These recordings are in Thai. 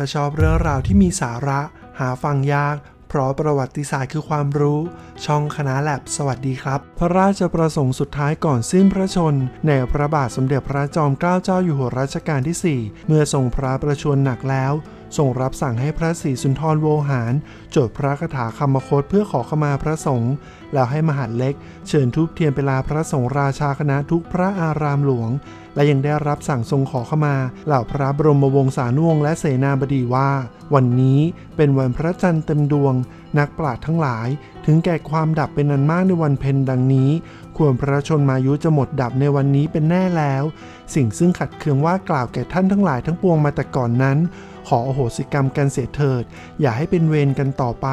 ถ้าชอบเรื่องราวที่มีสาระ หาฟังยาก เพราะประวัติศาสตร์คือความรู้ ช่องคณะแลบสวัสดีครับ พระราชประสงค์สุดท้ายก่อนสิ้นพระชน ในพระบาทสมเด็จพระจอมเกล้าเจ้าอยู่หัวรัชกาลที่ 4 เมื่อทรงพระประชวรหนักแล้ว ทรงรับสั่งให้พระศรีสุนทรโวหาร โจทย์พระคาถาคำคตเพื่อขอขมาพระสงฆ์แล้วให้มหาดเล็ก เชิญทูบเทียนไปลาพระสงฆ์ราชาคณะทุกพระอารามหลวง และยังได้รับสั่งทรงขอขมาเหล่าพระบรมวงศานุวงศ์และเสนาบดีว่า วันนี้เป็นวันพระจันทร์เต็มดวง นักปราชญ์ทั้งหลาย ถึงแก่ความดับเป็นนันมากในวันเพ็ญดังนี้ ควรพระชนมายุจะหมดดับในวันนี้เป็นแน่แล้ว สิ่งซึ่งขัดเคืองว่ากล่าวแก่ท่านทั้งหลายทั้งปวงมาแต่ก่อนนั้น ขออโหสิกรรมกันเสียเถิด อย่าให้เป็นเวรกันต่อไป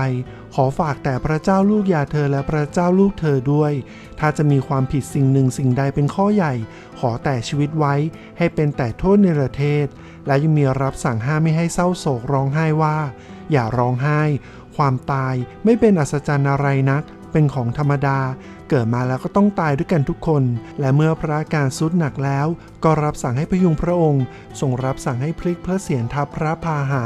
ขอฝากแต่พระเจ้าลูกยาเธอและพระเจ้าลูกเธอด้วย ถ้าจะมีความผิดสิ่งหนึ่งสิ่งใดเป็นข้อใหญ่ ขอแต่ชีวิตไว้ให้เป็นแต่โทษในประเทศ และยังมีรับสั่งห้ามไม่ให้เศร้าโศกร้องไห้ว่า อย่าร้องไห้ ความตายไม่เป็นอัศจรรย์อะไรนัก เป็นของธรรมดา เกิดมาแล้วก็ต้องตายด้วยกันทุกคน และเมื่อพระอาการสุดหนักแล้ว ก็รับสั่งให้พยุงพระองค์ทรงรับสั่งให้พลิกพระเศียรทับพระพาหา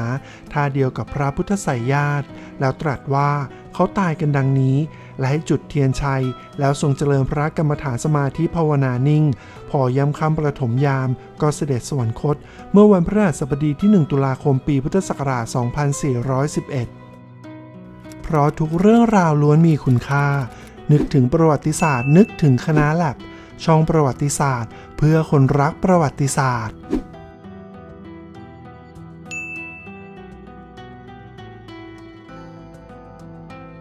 ท่าเดียวกับพระพุทธไสยญาติ แล้วตรัสว่าเขาตายกันดังนี้ และให้จุดเทียนชัย แล้วทรงเจริญพระกรรมฐานสมาธิภาวนานิ่ง พอยำคำประถมยาม ก็เสด็จสวรรคต เมื่อวันพฤหัสบดีที่ 1 ตุลาคมปีพุทธศักราช 2411 เพราะทุกเรื่องราวล้วนมีคุณค่า นึกถึงประวัติศาสตร์ นึกถึงคณะแลบช่องประวัติศาสตร์ เพื่อคนรักประวัติศาสตร์